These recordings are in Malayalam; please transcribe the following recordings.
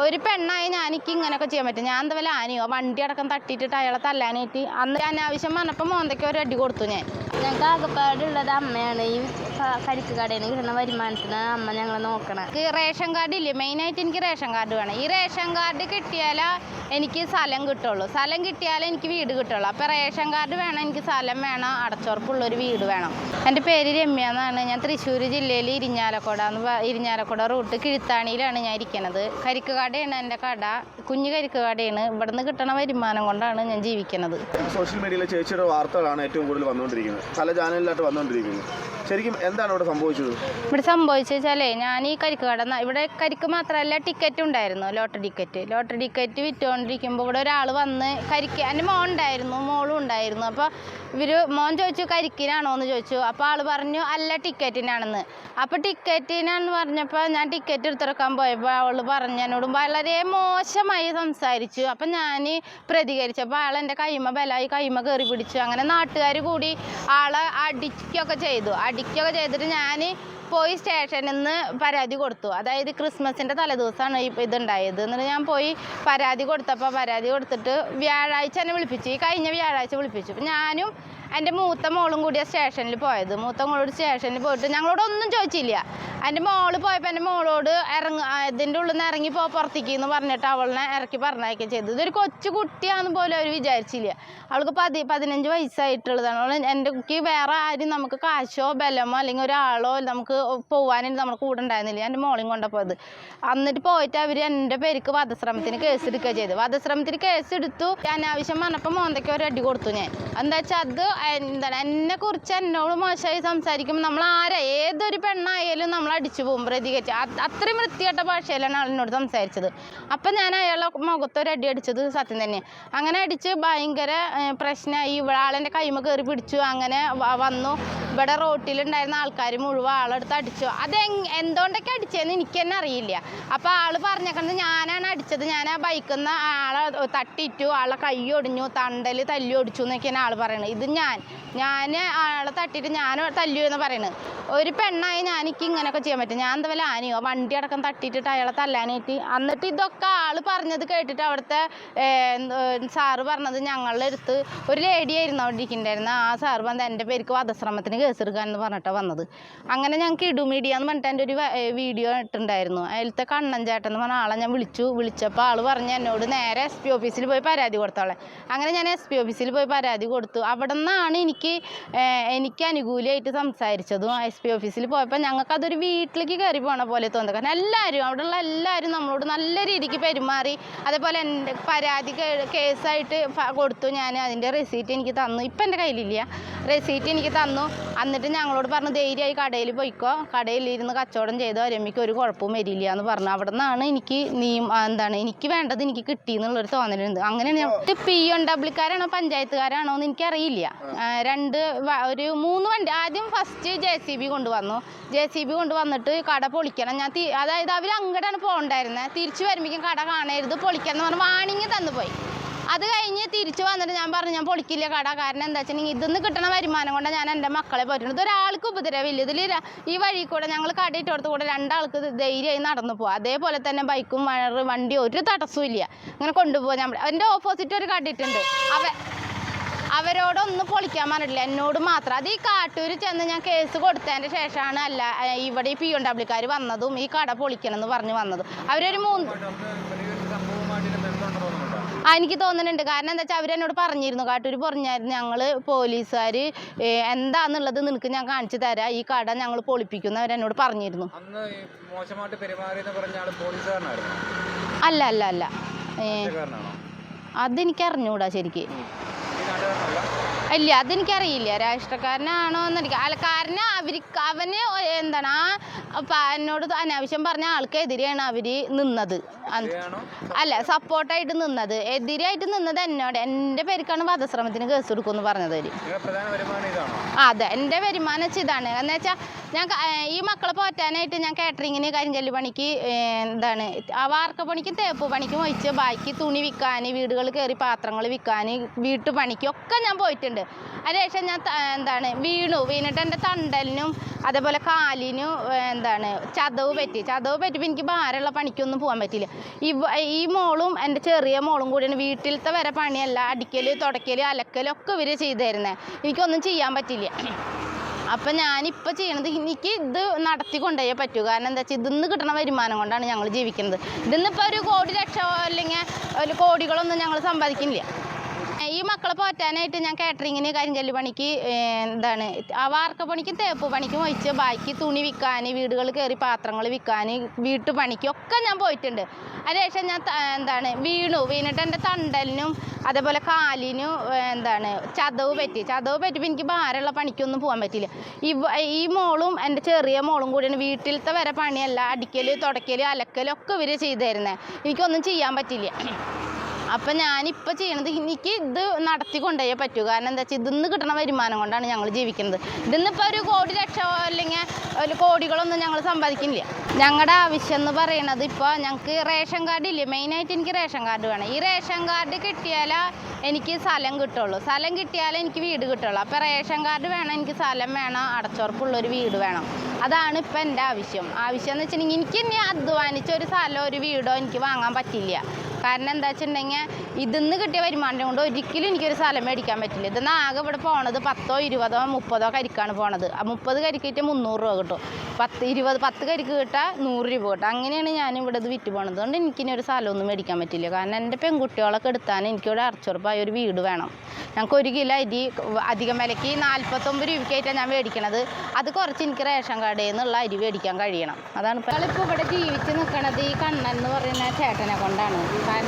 ഒരു പെണ്ണായി ഞാനിക്ക് ഇങ്ങനെയൊക്കെ ചെയ്യാൻ പറ്റും. ഞാൻ എന്താ വല്ല ആനയോ? വണ്ടി അടക്കം തട്ടിയിട്ടിട്ട് അയാളെ തല്ലാനായിട്ട് അന്ന് അനാവശ്യം പറഞ്ഞപ്പോൾ മോന്തയ്ക്ക് ഒരു അടി കൊടുത്തു ഞാൻ. ഞങ്ങൾക്ക് ആകെപ്പാടുള്ളത് അമ്മയാണ്. ഈ കരിക്ക് കടയിൽ നിന്ന് കിട്ടുന്ന വരുമാനത്തിന് അമ്മ ഞങ്ങളെ നോക്കണം. എനിക്ക് റേഷൻ കാർഡ് ഇല്ലേ? മെയിനായിട്ട് എനിക്ക് റേഷൻ കാർഡ് വേണം. ഈ റേഷൻ കാർഡ് കിട്ടിയാലാ എനിക്ക് സ്ഥലം കിട്ടുള്ളൂ. സ്ഥലം കിട്ടിയാലേ എനിക്ക് വീട് കിട്ടുള്ളൂ. അപ്പോൾ റേഷൻ കാർഡ് വേണം എനിക്ക് സ്ഥലം വേണം അടച്ചുറപ്പുള്ളൊരു വീട് വേണം. എന്റെ പേര് രമ്യ എന്നാണ്. ഞാൻ തൃശ്ശൂർ ജില്ലയിൽ ഇരിഞ്ഞാലക്കുട എന്ന് ഇരിഞ്ഞാലക്കുട റൂട്ട് കിഴുത്താണിയിലാണ് ഞാൻ ഇരിക്കുന്നത് കരിക്ക് കടയാണ് എന്റെ കട. കുഞ്ഞു കരിക്ക് കടയാണ്. ഇവിടുന്ന് കിട്ടണ വരുമാനം കൊണ്ടാണ് ഞാൻ ജീവിക്കുന്നത് സോഷ്യൽ മീഡിയയിലെ ചേച്ചിയുടെ വാർത്തകളാണ് ഏറ്റവും കൂടുതൽ വന്നുകൊണ്ടിരിക്കുന്നത്. പല ചാനലിലായിട്ട് വന്നുകൊണ്ടിരിക്കുന്നത് ശരിക്കും എന്താണ് ഇവിടെ സംഭവിച്ചത്? ഇവിടെ സംഭവിച്ചു വെച്ചാലേ ഞാൻ ഈ കരിക്ക് കട ഇവിടെ കരിക്ക് മാത്രമല്ല ടിക്കറ്റ് ഉണ്ടായിരുന്നു ലോട്ടറി ടിക്കറ്റ് ലോട്ടറി ടിക്കറ്റ് വിറ്റുകൊണ്ടിരിക്കുമ്പോൾ ഇവിടെ ഒരാൾ വന്ന് കരിക്ക് എന്റെ മോൻ ഉണ്ടായിരുന്നു മോളും ഉണ്ടായിരുന്നു. അപ്പോൾ ഇവർ മോൻ ചോദിച്ചു കരിക്കിനാണോ എന്ന് ചോദിച്ചു. അപ്പോൾ ആൾ പറഞ്ഞു അല്ല ടിക്കറ്റിനാണെന്ന് അപ്പോൾ ടിക്കറ്റിനാണെന്ന് പറഞ്ഞപ്പോൾ ഞാൻ ടിക്കറ്റ് എടുത്തിറക്കാൻ പോയപ്പോൾ അവൾ പറഞ്ഞു എന്നോട് വളരെ മോശമായി സംസാരിച്ചു. അപ്പം ഞാൻ പ്രതികരിച്ചപ്പോൾ ആൾ എന്റെ കൈമ ബലായി കൈമ കയറി പിടിച്ചു. അങ്ങനെ നാട്ടുകാർ കൂടി ആളെ അടിക്കുകയൊക്കെ ചെയ്തു. അടിക്കുകയൊക്കെ ചെയ്തിട്ട് ഞാൻ പോയി സ്റ്റേഷനിൽ നിന്ന് പരാതി കൊടുത്തു. അതായത് ക്രിസ്മസിന്റെ തലേദിവസമാണ് ഈ ഇതുണ്ടായത്. എന്നിട്ട് ഞാൻ പോയി പരാതി കൊടുത്തപ്പോൾ പരാതി കൊടുത്തിട്ട് വ്യാഴാഴ്ച എന്നെ വിളിപ്പിച്ചു. ഈ കഴിഞ്ഞ വ്യാഴാഴ്ച വിളിപ്പിച്ചു. ഞാനും എന്റെ മൂത്ത മോളും കൂടിയാണ് സ്റ്റേഷനിൽ പോയത്. മൂത്ത മോളോട് സ്റ്റേഷനിൽ പോയിട്ട് ഞങ്ങളോട് ഒന്നും ചോദിച്ചില്ല. എന്റെ മോൾ പോയപ്പോൾ എന്റെ മോളോട് ഇറങ്ങ ഇതിന്റെ ഉള്ളിൽ നിന്ന് ഇറങ്ങി പോ പുറത്തേക്ക് എന്ന് പറഞ്ഞിട്ട് അവളിനെ ഇറക്കി പറഞ്ഞയക്കുക ചെയ്തു. ഇതൊരു കൊച്ചു കുട്ടിയാണെന്ന് പോലും അവർ വിചാരിച്ചില്ല. അവൾക്ക് പതി പതിനഞ്ച് വയസ്സായിട്ടുള്ളതാണ്. അവൾ എന്റെ വേറെ ആരും നമുക്ക് കാശോ ബലമോ അല്ലെങ്കിൽ ഒരാളോ നമുക്ക് പോകാനായിട്ട് നമ്മുടെ കൂടെ ഉണ്ടായിരുന്നില്ല. എന്റെ മോളിയും കൊണ്ടപ്പോയത് എന്നിട്ട് പോയിട്ട് അവർ എന്റെ പേർക്ക് വധശ്രമത്തിന് കേസ് എടുക്കുക ചെയ്തു വധശ്രമത്തിന് കേസ് എടുത്തു. അനാവശ്യം പറഞ്ഞപ്പോൾ മോന്തയ്ക്ക് ഒരു അടി കൊടുത്തു ഞാൻ. എന്താ വെച്ചാൽ അത് എന്താണ് എന്നെ കുറിച്ച് എന്നോട് മോശമായി സംസാരിക്കുമ്പോൾ നമ്മൾ ആരാ? ഏതൊരു പെണ്ണായാലും നമ്മൾ അടിച്ചു പോകും പ്രതികരിച്ച്. അത് അത്രയും വൃത്തികെട്ട ഭാഷയിലാണ് ആളിനോട് സംസാരിച്ചത്. അപ്പം ഞാൻ അയാളെ മുഖത്ത് ഒരു അടി അടിച്ചത് സത്യം തന്നെ. അങ്ങനെ അടിച്ച് ഭയങ്കര പ്രശ്നമായി. ഇവിടെ ആളെന്റെ കൈമ കയറി പിടിച്ചു. അങ്ങനെ വന്നു. ഇവിടെ റോട്ടിലുണ്ടായിരുന്ന ആൾക്കാർ മുഴുവൻ ആളെടുത്ത് അടിച്ചു. അത് എന്തുകൊണ്ടൊക്കെ അടിച്ചതെന്ന് എനിക്ക് തന്നെ അറിയില്ല. അപ്പോൾ ആൾ പറഞ്ഞേക്കുന്നത് ഞാനാണ് അടിച്ചത്. ഞാൻ ആ ബൈക്കിൽ നിന്ന് ആളെ തട്ടിയിട്ടു ആളെ കൈ ഒടിഞ്ഞു തണ്ടൽ തല്ലി ഒടിച്ചു എന്നൊക്കെയാണ് ആൾ പറയണത്. ഇത് ഞാൻ ഞാൻ ആളെ തട്ടിയിട്ട് ഞാൻ തല്ലു എന്ന് പറയുന്നത് ഒരു പെണ്ണായി ഞാൻ എനിക്ക് ഇങ്ങനെയൊക്കെ ചെയ്യാൻ പറ്റും. ഞാൻ എന്താ വല്ല ആനയോ വണ്ടി അടക്കം തട്ടിയിട്ടിട്ട് അയാളെ തല്ലാനായിട്ട്. എന്നിട്ട് ഇതൊക്കെ ആൾ പറഞ്ഞത് കേട്ടിട്ട് അവിടുത്തെ സാറ് പറഞ്ഞത് ഞങ്ങളുടെ അടുത്ത് ഒരു ലേഡി ആയിരുന്നു അവിടെ ഇരിക്കുന്നുണ്ടായിരുന്നു ആ സാറ് വന്ന് എന്റെ പേർക്ക് വധശ്രമത്തിന് കേസെടുക്കാൻ എന്ന് പറഞ്ഞിട്ടാണ് വന്നത്. അങ്ങനെ ഞങ്ങൾക്ക് ഇടു മീഡിയ എന്ന് പറഞ്ഞിട്ട് എന്റെ ഒരു വീഡിയോ ഇട്ടുണ്ടായിരുന്നു അതിലത്തെ കണ്ണൻ ചേട്ടൻ എന്ന് പറഞ്ഞ ആളെ ഞാൻ വിളിച്ചു. വിളിച്ചപ്പോൾ ആൾ പറഞ്ഞ് എന്നോട് നേരെ എസ് പി ഓഫീസിൽ പോയി പരാതി കൊടുത്തോളെ അങ്ങനെ ഞാൻ എസ് പി ഓഫീസിൽ പോയി പരാതി കൊടുത്തു. അവിടെ നിന്നാണ് എനിക്ക് എനിക്ക് അനുകൂലമായിട്ട് സംസാരിച്ചതും എസ് പി ഓഫീസിൽ പോയപ്പോൾ ഞങ്ങൾക്ക് അതൊരു വീട്ടിലേക്ക് കയറി പോണ പോലെ തോന്നുന്നത് കാരണം എല്ലാവരും അവിടെയുള്ള എല്ലാവരും നമ്മളോട് നല്ല രീതിക്ക് പെരുമാറി അതേപോലെ എന്റെ പരാതി കേസായിട്ട് കൊടുത്തു. ഞാൻ അതിന്റെ റെസീറ്റ് എനിക്ക് തന്നു. ഇപ്പം എന്റെ കയ്യിലില്ല. റെസീറ്റ് എനിക്ക് തന്നു. എന്നിട്ട് ഞങ്ങളോട് പറഞ്ഞു ധൈര്യമായി കടയിൽ പോയിക്കോ. കടയിൽ ഇരുന്ന് കച്ചവടം ചെയ്തോ. രമ്യക്ക് ഒരു കുഴപ്പവും വരില്ല എന്ന് പറഞ്ഞു. അവിടെ നിന്നാണ് എനിക്ക് നീ എന്താണ് എനിക്ക് വേണ്ടത് എനിക്ക് കിട്ടി എന്നുള്ളൊരു തോന്നലുണ്ട്. അങ്ങനെയാണ് പി എൻ ഡബ്ല്യൂക്കാരാണോ പഞ്ചായത്തുകാരാണോ എന്ന് എനിക്കറിയില്ല. രണ്ട് ഒരു മൂന്ന് വണ്ടി ആദ്യം ഫസ്റ്റ് ജെ സി ബി കൊണ്ടുവന്നു. ജെ സി ബി കൊണ്ടുവന്നിട്ട് കട പൊളിക്കണം. ഞാൻ അതായത് അവർ അങ്ങോട്ടാണ് പോകണ്ടായിരുന്നത് തിരിച്ചു വരുമ്പോഴേക്കും കട കാണരുത് പൊളിക്കണം എന്ന് പറഞ്ഞ് വാണിങ്ങി തന്നു പോയി. അത് കഴിഞ്ഞ് തിരിച്ചു വന്നിട്ട് ഞാൻ പറഞ്ഞു ഞാൻ പൊളിക്കില്ല കട. കാരണം എന്താ വെച്ചിട്ടുണ്ടെങ്കിൽ ഇതിന്ന് കിട്ടണ വരുമാനം കൊണ്ട് ഞാൻ എന്റെ മക്കളെ പറ്റുന്നത്. ഒരാൾക്ക് ഉപദ്രവമില്ല. ഇതിൽ ഈ വഴി കൂടെ ഞങ്ങൾ കടയിട്ടോടത്ത് കൂടെ രണ്ടാൾക്ക് ധൈര്യമായി നടന്നു പോകും അതേപോലെ തന്നെ ബൈക്കും വണ്ടി ഒരു തടസ്സവും ഇല്ല. അങ്ങനെ കൊണ്ടുപോകാൻ നമ്മൾ എന്റെ ഓപ്പോസിറ്റ് ഒരു കടയിട്ടുണ്ട് അവ അവരോടൊന്നും പൊളിക്കാൻ പറഞ്ഞിട്ടില്ല. എന്നോട് മാത്രം. അത് ഈ കാട്ടൂർ ചെന്ന് ഞാൻ കേസ് കൊടുത്തതിന്റെ ശേഷമാണ് അല്ല ഇവിടെ ഈ പി എം ഡബ്ല്യൂക്കാർ വന്നതും ഈ കട പൊളിക്കണം എന്ന് പറഞ്ഞ് വന്നതും. അവരൊരു മൂന്ന് ആ എനിക്ക് തോന്നുന്നുണ്ട്. കാരണം എന്താ വെച്ചാൽ അവരെന്നോട് പറഞ്ഞിരുന്നു. കാട്ടൂർ പറഞ്ഞായിരുന്നു ഞങ്ങൾ പോലീസുകാർ എന്താന്നുള്ളത് നിനക്ക് ഞാൻ കാണിച്ചു തരാം. ഈ കട ഞങ്ങൾ പൊളിപ്പിക്കുന്നു അവരെന്നോട് പറഞ്ഞിരുന്നു. അല്ല അല്ല അല്ല. ഏ, രാഷ്ട്രീയക്കാരനാണോ അതെനിക്ക് അറിഞ്ഞൂടാ ശരിക്ക് ഇല്ല അതെനിക്കറിയില്ല. രാഷ്ട്രീയക്കാരനാണോ എന്നെനിക്ക് അല്ല കാരണം അവർക്ക് അവന് എന്താണ് ആ എന്നോട് അനാവശ്യം പറഞ്ഞ ആൾക്കെതിരെയാണ് അവർ നിന്നത്. അല്ല സപ്പോർട്ടായിട്ട് നിന്നത്. എതിരായിട്ട് നിന്നത് എന്നോട്. എന്റെ പേർക്കാണ് വധശ്രമത്തിന് കേസ് കൊടുക്കുമെന്ന് പറഞ്ഞത് അവർ. അതെ. എന്റെ വരുമാനം വെച്ച് ഇതാണ്. എന്ന് വെച്ചാൽ ഞാൻ ഈ മക്കളെ പോറ്റാനായിട്ട് ഞാൻ കാറ്ററിങ്ങിന് കരിങ്കല്ല് പണിക്ക് എന്താണ് ആ വാർക്ക പണിക്കും തേപ്പ് പണിക്കും ഒഴിച്ച് ബാക്കി തുണി വിൽക്കാൻ വീടുകൾ കയറി പാത്രങ്ങൾ വിൽക്കാൻ വീട്ടുപണിക്കും ഒക്കെ ഞാൻ പോയിട്ടുണ്ട്. അതിനുശേഷം ഞാൻ എന്താണ് വീണു. വീണിട്ട് എന്റെ തണ്ടലിനും അതേപോലെ കാലിന് എന്താണ് ചതവ് പറ്റി. ചതവ് പറ്റിയപ്പോൾ എനിക്ക് ഭാരമുള്ള പണിക്കൊന്നും പോകാൻ പറ്റില്ല ഈ മോളും എന്റെ ചെറിയ മോളും കൂടിയാണ് വീട്ടിലത്തെ വരെ പണിയല്ല അടിക്കൽ തുടയ്ക്കൽ അലക്കൽ ഒക്കെ ഇവർ ചെയ്തു തരുന്നത് എനിക്കൊന്നും ചെയ്യാൻ പറ്റില്ല അപ്പം ഞാനിപ്പോൾ ചെയ്യണത് എനിക്ക് ഇത് നടത്തി കൊണ്ടുപോയേ പറ്റൂ. കാരണം എന്താ വെച്ചാൽ ഇതിന്ന് കിട്ടുന്ന വരുമാനം കൊണ്ടാണ് ഞങ്ങൾ ജീവിക്കുന്നത്. ഇതിന്നിപ്പോൾ ഒരു കോടി ലക്ഷം അല്ലെങ്കിൽ ഒരു കോടികളൊന്നും ഞങ്ങൾ സമ്പാദിക്കുന്നില്ല. ഈ മക്കളെ പോറ്റാനായിട്ട് ഞാൻ കാറ്ററിങ്ങിന് കരിങ്കല്ല് പണിക്ക് എന്താണ് വാർക്ക പണിക്കും തേപ്പ് പണിക്കും ഒഴിച്ച് ബാക്കി തുണി വിൽക്കാൻ വീടുകൾ കയറി പാത്രങ്ങൾ വിൽക്കാൻ വീട്ടുപണിക്കും ഒക്കെ ഞാൻ പോയിട്ടുണ്ട്. അതിനുശേഷം ഞാൻ എന്താണ് വീണു. വീണിട്ട് എന്റെ തണ്ടലിനും അതേപോലെ കാലിനും എന്താണ് ചതവ് പറ്റി. ചതവ് പറ്റിയപ്പോൾ എനിക്ക് ഭാരമുള്ള പണിക്കൊന്നും പോകാൻ പറ്റില്ല ഈ മോളും എന്റെ ചെറിയ മോളും കൂടിയാണ്. വീട്ടിലത്തെ വരെ പണിയല്ല. അടിക്കൽ തുടയ്ക്കൽ അലക്കൽ ഒക്കെ ഇവർ ചെയ്തു തരുന്നത് എനിക്കൊന്നും ചെയ്യാൻ പറ്റില്ല അപ്പം ഞാനിപ്പോൾ ചെയ്യണത് എനിക്ക് ഇത് നടത്തി കൊണ്ടുപോയേ പറ്റൂ. കാരണം എന്താ വെച്ചാൽ ഇതിന്ന് കിട്ടണ വരുമാനം കൊണ്ടാണ് ഞങ്ങൾ ജീവിക്കുന്നത്. ഇതിന്നിപ്പോൾ ഒരു കോടി ലക്ഷമോ അല്ലെങ്കിൽ ഒരു കോടികളൊന്നും ഞങ്ങൾ സമ്പാദിക്കുന്നില്ല. ഞങ്ങളുടെ ആവശ്യം എന്ന് പറയുന്നത് ഇപ്പോൾ ഞങ്ങൾക്ക് റേഷൻ കാർഡ് ഇല്ലേ? മെയിനായിട്ട് എനിക്ക് റേഷൻ കാർഡ് വേണം. ഈ റേഷൻ കാർഡ് കിട്ടിയാലേ എനിക്ക് സ്ഥലം കിട്ടുള്ളൂ. സ്ഥലം കിട്ടിയാലേ എനിക്ക് വീട് കിട്ടുള്ളൂ. അപ്പോൾ റേഷൻ കാർഡ് വേണം എനിക്ക് സ്ഥലം വേണം അടച്ചുറപ്പുള്ളൊരു വീട് വേണം. അതാണ് ഇപ്പം എന്റെ ആവശ്യം. ആവശ്യം എന്ന് വെച്ചിട്ടുണ്ടെങ്കിൽ എനിക്ക് ഇനി അധ്വാനിച്ച ഒരു സ്ഥലമോ ഒരു വീടോ എനിക്ക് വാങ്ങാൻ പറ്റില്ല. കാരണം എന്താ വെച്ചിട്ടുണ്ടെങ്കിൽ ഇതിന്ന് കിട്ടിയ വരുമാനം കൊണ്ട് ഒരിക്കലും എനിക്കൊരു സ്ഥലം മേടിക്കാൻ പറ്റില്ല. ഇതിന്ന് ആകെ ഇവിടെ പോണത് പത്തോ ഇരുപതോ മുപ്പതോ കരിക്കാണ് പോണത്. മുപ്പത് കരിക്കിട്ട് മുന്നൂറ് രൂപ കിട്ടും. പത്ത് ഇരുപത് പത്ത് കരിക്ക് കിട്ടാൽ നൂറ് രൂപ കിട്ടും. അങ്ങനെയാണ് ഞാൻ ഇവിടെ ഇത് വിറ്റ് പോണത്. അതുകൊണ്ട് എനിക്കിനി ഒരു സ്ഥലമൊന്നും മേടിക്കാൻ പറ്റില്ല. കാരണം എന്റെ പെൺകുട്ടികളൊക്കെ എടുത്താൽ എനിക്കിവിടെ അടച്ചുറപ്പായ ഒരു വീട് വേണം. ഞങ്ങൾക്ക് ഒരു കിലോ അരി അധികം വിലയ്ക്ക് നാൽപ്പത്തൊമ്പത് രൂപയ്ക്കായിട്ടാണ് ഞാൻ മേടിക്കണത്. അത് കുറച്ച് എനിക്ക് റേഷൻ കടയിൽ നിന്നുള്ള അരി മേടിക്കാൻ കഴിയണം. അതാണ് ഇപ്പോൾ ഇവിടെ ജീവിച്ച് നിൽക്കണത് ഈ കണ്ണൻ എന്ന് പറയുന്ന ചേട്ടനെ കൊണ്ടാണ്.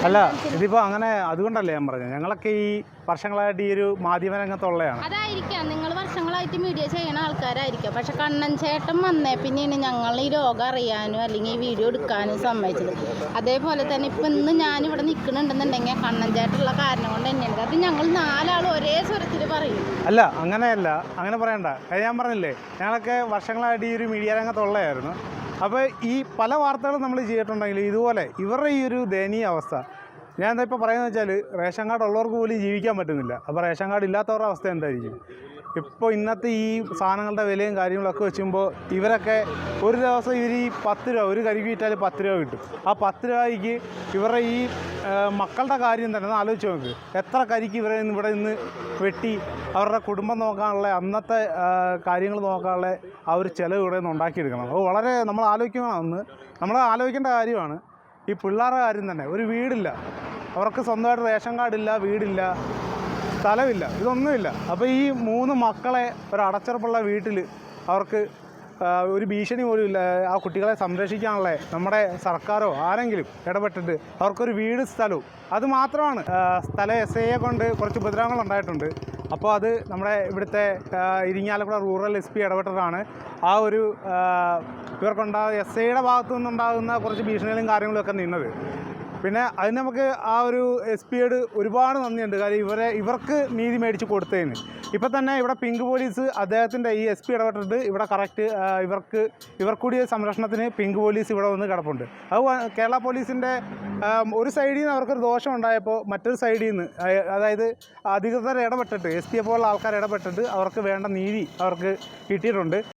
അല്ല ഇതിപ്പോ അങ്ങനെ അതുകൊണ്ടല്ലേ ഞാൻ പറഞ്ഞത്. ഞങ്ങളൊക്കെ ഈ വർഷങ്ങളായിട്ട് ഈ ഒരു മാധ്യമ രംഗത്തുള്ളതാണ് അതായിരിക്കാം. നിങ്ങൾ വർഷങ്ങളായിട്ട് മീഡിയ ചെയ്യണ ആൾക്കാരായിരിക്കാം. പക്ഷെ കണ്ണൻ ചേട്ടൻ വന്നേ പിന്നെയാണ് ഞങ്ങൾ ഈ രോഗം അറിയാനും അല്ലെങ്കിൽ ഈ വീഡിയോ എടുക്കാനും സമ്മതിച്ചത്. അതേപോലെ തന്നെ ഇപ്പൊ ഇന്ന് ഞാൻ ഇവിടെ നിൽക്കുന്നുണ്ടെന്നുണ്ടെങ്കിൽ കണ്ണൻ ചേട്ടനുള്ള കാരണം കൊണ്ട് തന്നെയാണ്. അത് ഞങ്ങൾ നാലാളും ഒരേ സ്വരത്തിൽ പറയും. അല്ല അങ്ങനെയല്ല. അങ്ങനെ പറയണ്ട. ഞാൻ പറഞ്ഞില്ലേ ഞങ്ങളൊക്കെ വർഷങ്ങളായിട്ട് ഈ ഒരു മീഡിയ രംഗത്തുള്ളതായിരുന്നു അപ്പോൾ ഈ പല വാർത്തകളും നമ്മൾ ചെയ്തിട്ടുണ്ടെങ്കിൽ ഇതുപോലെ ഇവരുടെ ഈ ഒരു ദയനീയ അവസ്ഥ ഞാൻ എന്താ ഇപ്പോൾ പറയുന്നത് വെച്ചാൽ റേഷൻ കാർഡ് ഉള്ളവർക്ക് പോലും ജീവിക്കാൻ പറ്റുന്നില്ല. അപ്പോൾ റേഷൻ കാർഡ് ഇല്ലാത്തവരുടെ അവസ്ഥ എന്തായിരിക്കും? ഇപ്പോൾ ഇന്നത്തെ ഈ സാധനങ്ങളുടെ വിലയും കാര്യങ്ങളൊക്കെ വെച്ചുമ്പോൾ ഇവരൊക്കെ ഒരു ദിവസം ഇവർ ഈ പത്ത് രൂപ ഒരു കരിക്ക് വിറ്റാൽ പത്ത് രൂപ കിട്ടും. ആ പത്ത് രൂപയ്ക്ക് ഇവരുടെ ഈ മക്കളുടെ കാര്യം തന്നെ ആലോചിച്ച് നോക്ക്. എത്ര കരിക്ക് ഇവരെ ഇവിടെ നിന്ന് വെട്ടി അവരുടെ കുടുംബം നോക്കാനുള്ള അന്നത്തെ കാര്യങ്ങൾ നോക്കാനുള്ള ആ ഒരു ചിലവ് ഇവിടെ നിന്ന് ഉണ്ടാക്കിയെടുക്കണം. അത് വളരെ നമ്മൾ ആലോചിക്കണം. അന്ന് നമ്മൾ ആലോചിക്കേണ്ട കാര്യമാണ് ഈ പിള്ളേരുടെ കാര്യം തന്നെ. ഒരു വീടില്ല. അവർക്ക് സ്വന്തമായിട്ട് റേഷൻ കാർഡില്ല വീടില്ല സ്ഥലമില്ല ഇതൊന്നുമില്ല. അപ്പോൾ ഈ മൂന്ന് മക്കളെ ഒരു അടച്ചുറപ്പുള്ള വീട്ടിൽ അവർക്ക് ഒരു ഭീഷണി പോലും ഇല്ല. ആ കുട്ടികളെ സംരക്ഷിക്കാനുള്ള നമ്മുടെ സർക്കാരോ ആരെങ്കിലും ഇടപെട്ടിട്ട് അവർക്കൊരു വീട് സ്ഥലവും. അത് മാത്രമാണ്. സ്ഥല എസ് ഐയെ കൊണ്ട് കുറച്ച് ഉപദ്രവങ്ങൾ ഉണ്ടായിട്ടുണ്ട്. അപ്പോൾ അത് നമ്മുടെ ഇവിടുത്തെ ഇരിങ്ങാലക്കുട റൂറൽ എസ് പി ഇടപെട്ടതാണ്. ആ ഒരു ഇവർക്കുണ്ടാകുന്ന എസ് ഐയുടെ ഭാഗത്തു നിന്നുണ്ടാകുന്ന കുറച്ച് ഭീഷണികളും കാര്യങ്ങളും ഒക്കെ നിന്നത്. പിന്നെ അതിന് നമുക്ക് ആ ഒരു എസ് പിയോട് ഒരുപാട് നന്ദിയുണ്ട്. കാര്യം ഇവരെ ഇവർക്ക് നീതി മേടിച്ച് കൊടുത്തതിന്. ഇപ്പം തന്നെ ഇവിടെ പിങ്ക് പോലീസ് അദ്ദേഹത്തിന്റെ ഈ എസ് പി ഇടപെട്ടിട്ട് ഇവിടെ കറക്റ്റ് ഇവർക്ക് ഇവർക്കൂടിയ സംരക്ഷണത്തിന് പിങ്ക് പോലീസ് ഇവിടെ വന്ന് കിടപ്പുണ്ട്. അത് കേരള പോലീസിന്റെ ഒരു സൈഡിൽ നിന്ന് അവർക്കൊരു ദോഷം ഉണ്ടായപ്പോൾ മറ്റൊരു സൈഡിൽ നിന്ന് അതായത് അധികൃതർ ഇടപെട്ടിട്ട് എസ് പിയെ പോലുള്ള ആൾക്കാർ ഇടപെട്ടിട്ട് അവർക്ക് വേണ്ട നീതി അവർക്ക് കിട്ടിയിട്ടുണ്ട്.